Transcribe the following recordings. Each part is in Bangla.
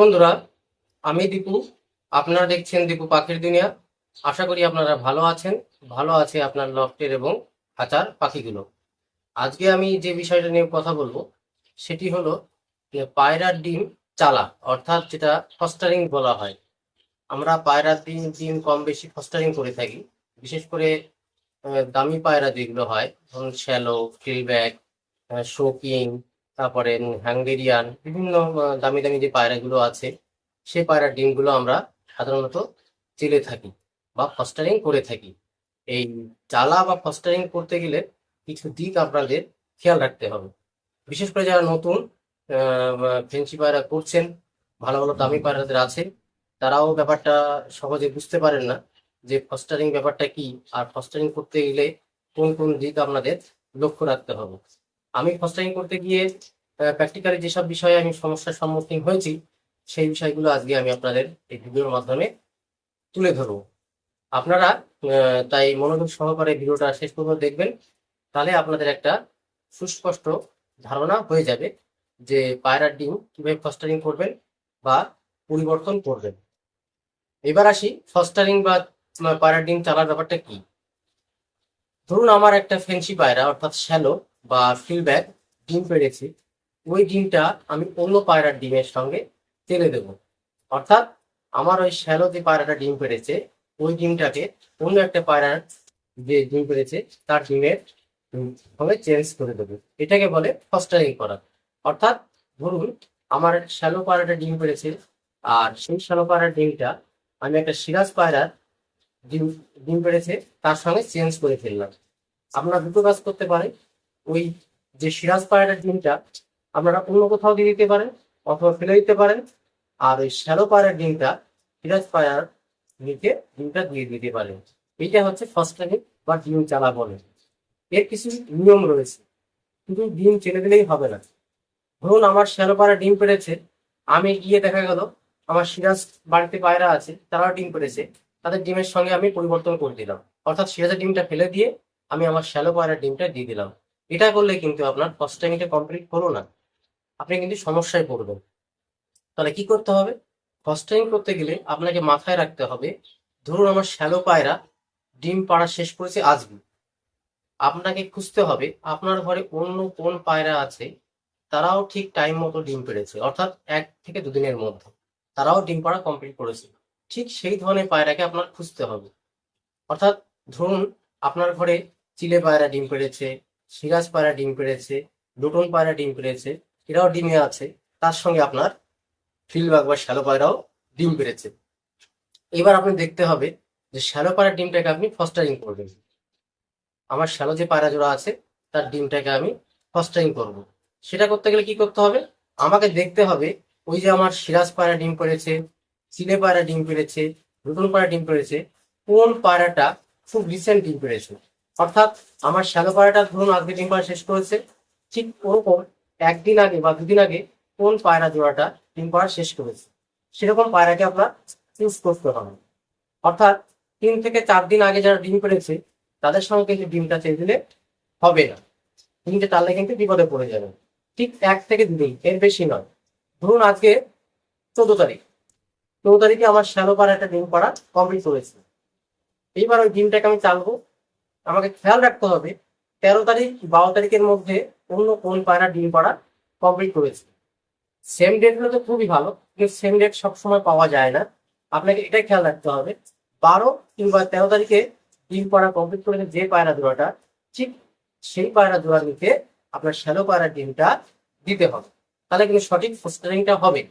বন্ধুরা, আমি দীপু। আপনারা দেখছেন দীপু পাখির দুনিয়া। আশা করি আপনারা ভালো আছেন, ভালো আছে আপনার লফটের এবং খাঁচার পাখিগুলো। আজকে আমি যে বিষয়টা নিয়ে কথা বলব, সেটি হলো পায়রার ডিম চালা, অর্থাৎ যেটা ফস্টারিং বলা হয়। আমরা পায়রার ডিম ডিম কম বেশি ফস্টারিং করে থাকি। বিশেষ করে দামি পায়রা যেগুলো হয় ধরুন শ্যালো ফিলব্যাক শোকিং তারপরে হাঙ্গেরিয়ান বিভিন্ন দামি দামি যে পায়রাগুলো আছে সেই পায়রার ডিমগুলো আমরা সাধারণত চেলে থাকি বা ফস্টারিং করে থাকি। এই চালা বা ফস্টারিং করতে গেলে কিছু দিক আপনাদের খেয়াল রাখতে হবে। বিশেষ করে যারা নতুন ফেন্সি পায়রা করছেন, ভালো ভালো দামি পায়রাদের আছে, তারাও ব্যাপারটা সহজে বুঝতে পারেন না যে ফস্টারিং ব্যাপারটা কি, আর ফস্টারিং করতে গেলে কোন কোন দিক আপনাদের লক্ষ্য রাখতে হবে। আমি ফস্টারিং করতে গিয়ে প্র্যাকটিক্যালি যেসব বিষয়ে আমি সমস্যার সম্মুখীন হয়েছি, সেই বিষয়গুলো আজকে আমি আপনাদের এই ভিডিওর মাধ্যমে তুলে ধরবো। আপনারা তাই মনোযোগ সহকারে ভিডিওটা শেষ পর্যন্ত দেখবেন, তাহলে আপনাদের একটা সুস্পষ্ট ধারণা হয়ে যাবে যে পায়রার ডিম কীভাবে ফস্টারিং করবেন বা পরিবর্তন করবেন। এবার আসি ফস্টারিং বা পায়রার ডিম চালার ব্যাপারটা কি? ধরুন আমার একটা ফেন্সি পায়রা, অর্থাৎ শ্যালো বা ফিলব্যাক ডিম পেড়েছে, ওই ডিমটা আমি অন্য পায়রার ডিমের সঙ্গে তেলে দেবো। অর্থাৎ আমার ওই শ্যালো যে পায়রাটা ডিম পেড়েছে, ওই ডিমটাকে অন্য একটা পায়রার যে ডিম পেড়েছে, তার ডিমের ভাবে চেঞ্জ করে দেবো। এটাকে বলে ফস্টারিং করা। অর্থাৎ ধরুন, আমার শ্যালো পায়রাটা ডিম পেড়েছে, আর সেই শ্যালো পায়রার ডিমটা আমি একটা সিরাজ পায়রার ডিম ডিম পেড়েছে, তার সঙ্গে চেঞ্জ করে ফেললাম। আপনারা দুটো কাজ করতে পারেন। ওই যে সিরাজ পায়রার ডিমটা, আপনারা অন্য কোথাও দিয়ে দিতে পারেন অথবা ফেলে দিতে পারেন। আর ওই শ্যালো পায়রার ডিমটা সিরাজ পায়রার নিচে ডিমটা দিয়ে দিতে পারেন। এইটা হচ্ছে ফার্স্ট টাইম বা ডিম চালা বলে। এর কিছু নিয়ম রয়েছে। শুধু ডিম চেলে দিলেই হবে না। ধরুন আমার শ্যালো পায়রা ডিম পেড়েছে, আমি গিয়ে দেখা গেল আমার সিরাজ বাড়িতে পায়রা আছে, তারাও ডিম পেড়েছে, তাদের ডিমের সঙ্গে আমি পরিবর্তন করে দিলাম। অর্থাৎ সিরাজের ডিমটা ফেলে দিয়ে আমি আমার শ্যালো পায়রার ডিমটা দিয়ে দিলাম। এটা করলে কিন্তু আপনার ফার্স্ট টাইমটা কমপ্লিট হলো না। আপনি কিন্তু সমস্যায় পড়বেন। তাহলে কি করতে হবে? ফার্স্ট টাইম করতে গেলে আপনাকে মাথায় রাখতে হবে, ধরুন আমার শ্যালো পায়রা ডিম পাড়া শেষ করেছে আজকে। আপনাকে খুঁজতে হবে, আপনার ঘরে অন্য কোন পায়রা আছে, তারাও ঠিক টাইম মতো ডিম পেড়েছে, অর্থাৎ এক থেকে দুদিনের মধ্যে। তারাও ডিম পাড়া কমপ্লিট করেছে। ঠিক সেই ধরনের পায়রাকে আপনার খুঁজতে হবে। অর্থাৎ ধরুন আপনার ঘরে চিলে পায়রা ডিম পেড়েছে সিরাজ পায়রা ডিম পেড়েছে লুটন পায়রা ডিম পেড়েছে, এরাও ডিমে আছে। তার সঙ্গে আপনার ফিলবাগ বা শ্যালো পায়রাও ডিম পেড়েছে। এবার আপনি দেখতে হবে যে শ্যালো পায়রার ডিমটাকে আপনি ফস্টারিং করবেন। আমার শ্যালো যে পায়রা জোড়া আছে, তার ডিমটাকে আমি ফস্টারিং করব। সেটা করতে গেলে কি করতে হবে? আমাকে দেখতে হবে, ওই যে আমার সিরাজ পায়রা ডিম পেড়েছে চিলে পায়রা ডিম পেড়েছে নতুন পায়রা ডিম পেড়েছে, কোন পায়রাটা খুব রিসেন্ট ডিম পেড়েছে? অর্থাৎ আমার শ্যালো পায়রাটা ধরুন আজকে ডিম পাড়া শেষ করেছে, ঠিক ওরকম একদিন আগে বা দুদিন আগে কোন পায়রা জোড়াটা ডিম পাড়া শেষ করেছে? সেরকম পায়রাকে আপনার চুজ করতে হবে। অর্থাৎ তিন থেকে চার দিন আগে যারা ডিম পেড়েছে, তাদের সঙ্গে কিন্তু ডিমটা চেয়ে দিলে হবে না। ডিমটা টানলে কিন্তু বিপদে পড়ে যাবে। ঠিক এক থেকে দুদিন, এর বেশি নয়। ধরুন আজকে চোদ্দ তারিখ। চোদ্দ তারিখে আমার শ্যালো পাড়া একটা ডিম পাড়া কমপ্লিট করেছে। এইবার ওই ডিমটাকে আমি চালবো আমাকে খেয়াল রাখতে হবে, তেরো তারিখ, বারো তারিখের মধ্যে অন্য কোন পায়রা ডিম পাড়া কমপ্লিট করেছে। সেম ডেট হলে তো খুবই ভালো, কিন্তু সেম ডেট সবসময় পাওয়া যায় না। আপনাকে এটাই খেয়াল রাখতে হবে, বারো কিংবা তেরো তারিখে ডিম পাড়া কমপ্লিট করেছে যে পায়রা জোড়াটা ঠিক সেই পায়রা জোড়া নিতে আপনার শ্যালো পায়রা ডিমটা দিতে হবে। তাহলে কিন্তু সঠিক ফস্টারিংটা হবে।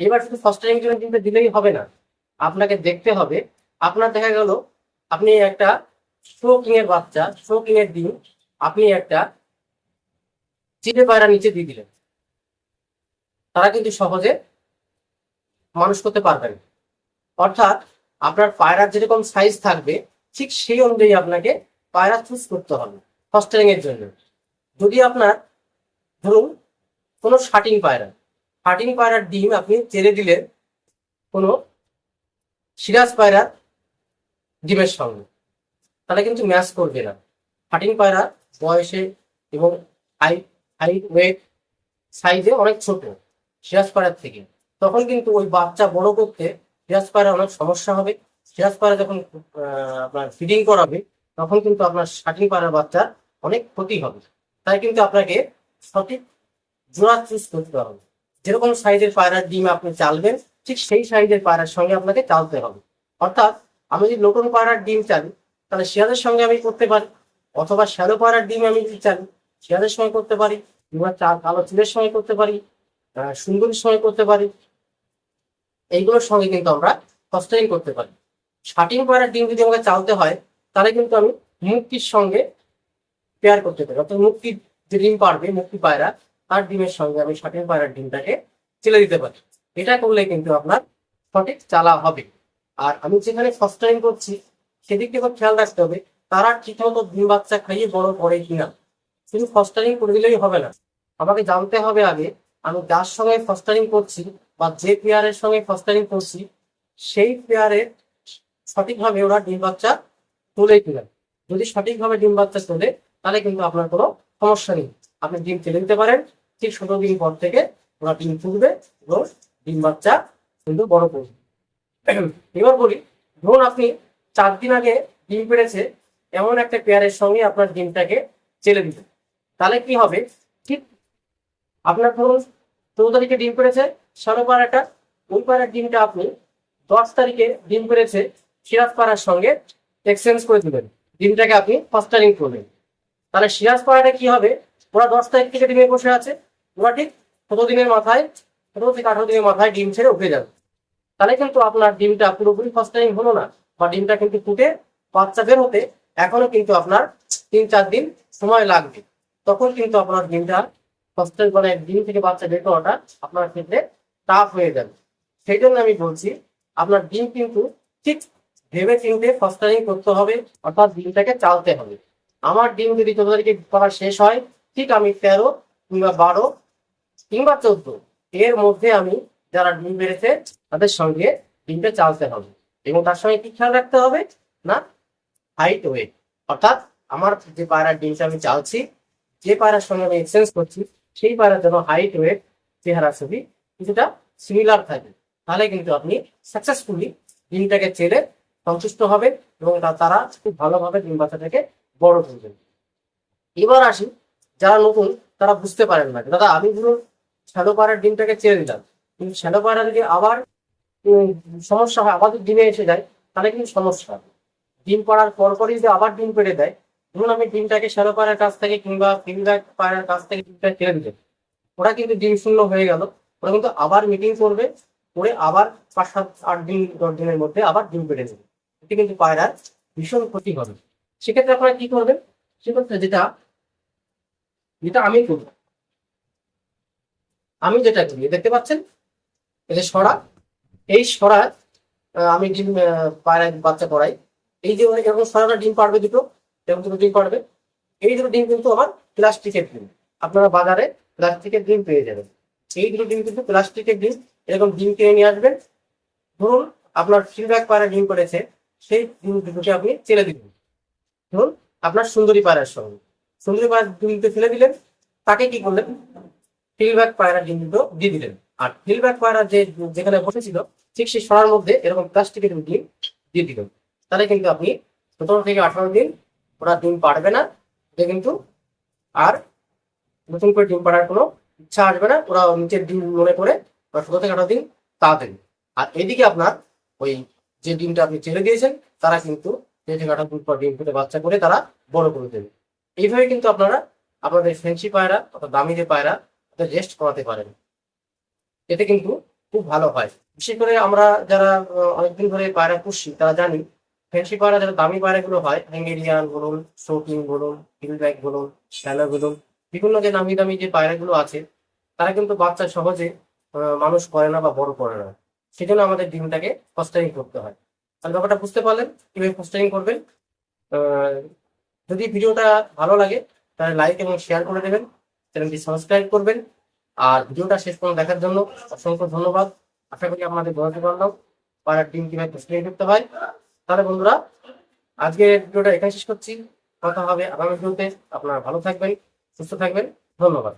এবার শুধু ফস্টারিং ডিমটা দিলেই হবে না, আপনাকে দেখতে হবে, আপনার দেখা গেল আপনি একটা শোকিং এর বাচ্চা শোকিং এর ডিম আপনি একটা চিড়ে পায়রা নিচে দিয়ে দিলেন তারা কিন্তু সহজে মানুষ করতে পারবেন। অর্থাৎ আপনার পায়রার যেরকম সাইজ থাকবে, ঠিক সেই অনুযায়ী আপনাকে পায়রা চুজ করতে হবে ফস্টারিং এর জন্য যদি আপনার ধরুন কোনো শাটিং পায়রা, শাটিং পায়রার ডিম আপনি ছেড়ে দিলেন কোনো সিরাজ পায়রার ডিমের সঙ্গে তাহলে কিন্তু ম্যাচ করবে না। ফাটিং পায়রা বয়সে এবং হাইট হাইট ওয়েট সাইজে অনেক ছোট সিরাজ পায়রার থেকে। তখন কিন্তু ওই বাচ্চা বড় করতে সিরাজ পায়রা অনেক সমস্যা হবে। সিরাজ পায়রা যখন আপনার ফিডিং করাবে, তখন কিন্তু আপনার শাটিং পায়রার বাচ্চার অনেক ক্ষতি হবে। তাই কিন্তু আপনাকে সঠিক জোড়া চুজ করতে হবে। যেরকম সাইজের পায়রার ডিম আপনি চালবেন, ঠিক সেই সাইজের পায়রার সঙ্গে আপনাকে চালতে হবে। অর্থাৎ আমি যদি নতুন পায়রার ডিম চালি তাহলে শিয়ালের সঙ্গে আমি করতে পারি। অথবা শ্যালো পায়রার ডিম আমি যদি চালি শিয়ালের সঙ্গে করতে পারি, কিংবা চা- কালো চিলের সঙ্গে করতে পারি সুন্দরীর সঙ্গে করতে পারি। এইগুলোর সঙ্গে কিন্তু আমরা ফস্টারিং করতে পারি। শাটিং পায়রার ডিম যদি আমাকে চালতে হয়, তাহলে কিন্তু আমি মুক্তির সঙ্গে পেয়ার করতে পারি। অর্থাৎ মুক্তির যে ডিম পারবে, মুক্তি পায়রা তার ডিমের সঙ্গে আমি শাটিং পায়রার ডিমটাকে চেলে দিতে পারি। এটা করলে কিন্তু আপনার সঠিক চালা হবে। আর আমি যেখানে ফার্স্ট টাইম করছি সেদিকটা খুব খেয়াল রাখতে হবে, তারা ঠিকমতো ডিম বাচ্চা খাইয়ে বড় করে কিনা। শুধু ফস্টারিং করে দিলেই হবে না। আমাকে জানতে হবে আগে, আমি যার সঙ্গে ফস্টারিং করছি বা যে পেয়ারের সঙ্গে ফস্টারিং করছি, সেই পেয়ারের সঠিকভাবে ওরা ডিম বাচ্চা তোলে কিনা। যদি সঠিকভাবে ডিম বাচ্চা তোলে, তাহলে কিন্তু আপনার কোনো সমস্যা নেই। আপনি ডিম ফেলে দিতে পারেন, ঠিক সতেরো দিন পর থেকে ওরা ডিম তুলবে এবং ডিম বাচ্চা কিন্তু বড় করবে। এবার বলি, ধরুন আপনি চার দিন আগে ডিম পেড়েছে, এমন একটা পেয়ারের সঙ্গে আপনার ডিমটাকে চেলে দিতে। তাহলে কি হবে? ঠিক আপনার ধরুন চৌদ্দ তারিখে ডিম পেড়েছে ষোলো পাড়াটা ওই পাড়ার ডিমটা আপনি দশ তারিখে ডিম পেড়েছে, সিরাজ পাড়ার সঙ্গে এক্সচেঞ্জ করে দিবেন। ডিমটাকে আপনি ফাস্টারিং করবেন। তাহলে সিরাজ পাড়াটা কি হবে? ওরা দশ তারিখ থেকে ডিমে বসে আছে। ওরা ঠিক সতেরো দিনের মাথায় সতেরো থেকে আঠারো দিনের মাথায় ডিম ছেড়ে উঠে যাবে। তাহলে কিন্তু আপনার ডিমটা পুরোপুরি ফাস্টারিং হলো না। বা ডিমটা কিন্তু ফুটে বাচ্চা বের হতে এখনও কিন্তু আপনার তিন চার দিন সময় লাগবে। তখন কিন্তু আপনার ডিমটা ফাস্টার মানে ডিম থেকে বাচ্চা বের করাটা আপনার ক্ষেত্রে টাফ হয়ে যাবে। সেই জন্য আমি বলছি, আপনার ডিম কিন্তু ঠিক ভেবে চিনতে ফাস্টারিং করতে হবে, অর্থাৎ ডিমটাকে চালতে হবে। আমার ডিম যদি চোদ্দ তারিখে করা শেষ হয়, ঠিক আমি তেরো কিংবা বারো কিংবা চোদ্দ, এর মধ্যে আমি যারা ডিম বেড়েছে তাদের সঙ্গে ডিমটা চালতে হবে। এবং তার সঙ্গে কি খেয়াল রাখতে হবে? না? হাইট ওয়েট অর্থাৎ আমার যে পায়রার ডিমটা আমি চালছি, যে পায়রার সঙ্গে আমি এক্সচেঞ্জ করছি, সেই পায়রার জন্য হাইট ওয়েট চেহারা, ছবি কিছুটা সিমিলার থাকে। তাহলে কিন্তু আপনি সাকসেসফুলি ডিমটাকে চেলে সন্তুষ্ট হবে এবং তারা খুব ভালোভাবে ডিম বাচ্চাটাকে বড় করবেন। এবার আসি, যারা নতুন, তারা বুঝতে পারেন না। দাদা, আমি ধরুন শ্যালো পায়রার ডিমটাকে চেয়ে দিলাম। কিন্তু শ্যালো পায়রা যদি আবার সমস্যা হয় আবার ডিমে এসে যায়, তাহলে কিন্তু সমস্যা হবে। ডিম পাড়ার পরপরই যদি আবার ডিম পেড়ে দেয়, ধরুন আমি ডিমটাকে শ্যালো পায়রার কাছ থেকে কিংবা ফিল্ডার পায়রার কাছ থেকে ডিমটা কেড়ে দিলেন ওরা কিন্তু ডিম শূন্য হয়ে গেল, ওরা কিন্তু আবার মিটিং করবে, করে আবার পাঁচ সাত আট দিন, দশ দিনের মধ্যে আবার ডিম পেড়ে দেবে। এতে কিন্তু পায়রার ভীষণ ক্ষতি হবে। সেক্ষেত্রে আপনারা কি করবেন? সেক্ষেত্রে যেটা যেটা আমি করব, আমি যেটা করি, দেখতে পাচ্ছেন? এটা সরা এই সরা আমি ডিম পায়রা বাচ্চা করাই এই যে এরকম সরাটা ডিম পারবে দুটো, এরকম দুটো ডিম পারবে। এই দুটো ডিম কিন্তু আমার প্লাস্টিকের ডিম। আপনারা বাজারে প্লাস্টিকের ডিম পেয়ে যাবেন। এই দুটো ডিম কিন্তু প্লাস্টিকের ডিম, এরকম ডিম কিনে নিয়ে আসবেন। ধরুন আপনার ফিডব্যাক পায়রা ডিম করেছে সেই ডিম দুটোকে আপনি চেলে দিবেন। ধরুন আপনার সুন্দরী পায়রার সঙ্গে। সুন্দরী পায়রা ডিমকে ফেলে দিলেন, তাকে কি করলেন? ফিলব্যাক পায়রা ডিম দুটো দিয়ে দিলেন। আর ফিলব্যাক পায়রা যে যেখানে বসেছিল, ঠিক সেই সরার মধ্যে এরকম প্লাস্টিকের ডিম দিয়ে দিল। তাহলে কিন্তু আপনি সতেরো থেকে আঠারো দিন ওরা ডিম পারবে না। এটা কিন্তু আর নতুন করে ডিম পাড়ার কোনো ইচ্ছা আসবে না। ওরা নিচের ডিম মনে করে ওরা সতেরো থেকে আঠারো দিন তা দেবে। আর এদিকে আপনার ওই যে ডিমটা আপনি ছেড়ে দিয়েছেন, তারা কিন্তু যে থেকে আঠারো দিন পর ডিম ফুটে বাচ্চা করে তারা বড় করে দেবে। এইভাবে কিন্তু আপনারা আপনাদের ফেন্সি পায়রা অর্থাৎ দামি যে পায়রা তাদের রেস্ট করাতে পারেন। এতে কিন্তু খুব ভালো হয়। বিশেষ করে আমরা যারা অনেকদিন ধরে পায়রা পুষছি, তারা জানি, ফেন্সি পায়রা, যারা দামি পায়রাগুলো হয় হ্যাঙ্গেরিয়ান বলুন শোকিং বলুন হিলব্যাক বলুন, শ্যালো বলুন, বিভিন্ন যে নামি দামি যে পায়রাগুলো আছে, তারা কিন্তু বাচ্চা সহজে মানুষ করে না বা বড় করে না। সেজন্য আমাদের ডিমটাকে ফস্টারিং করতে হয়। তাহলে ব্যাপারটা বুঝতে পারলেন? কীভাবে ফস্টারিং করবেন? যদি ভিডিওটা ভালো লাগে, তাহলে লাইক এবং শেয়ার করে দেবেন, চ্যানেলটি সাবস্ক্রাইব করবেন আর ভিডিওটা শেষ পর্যন্ত দেখার জন্য অসংখ্য ধন্যবাদ। আশা করি আপনাদের বোঝাতে পারলাম পাড়ার ডিম কীভাবে ফস্টারিং করতে হয় তাহলে বন্ধুরা আজকে ভিডিওটা এখানে শেষ করছি। কথা হবে আগামী ভিডিওতে। আপনারা ভালো থাকবেন, সুস্থ থাকবেন। ধন্যবাদ।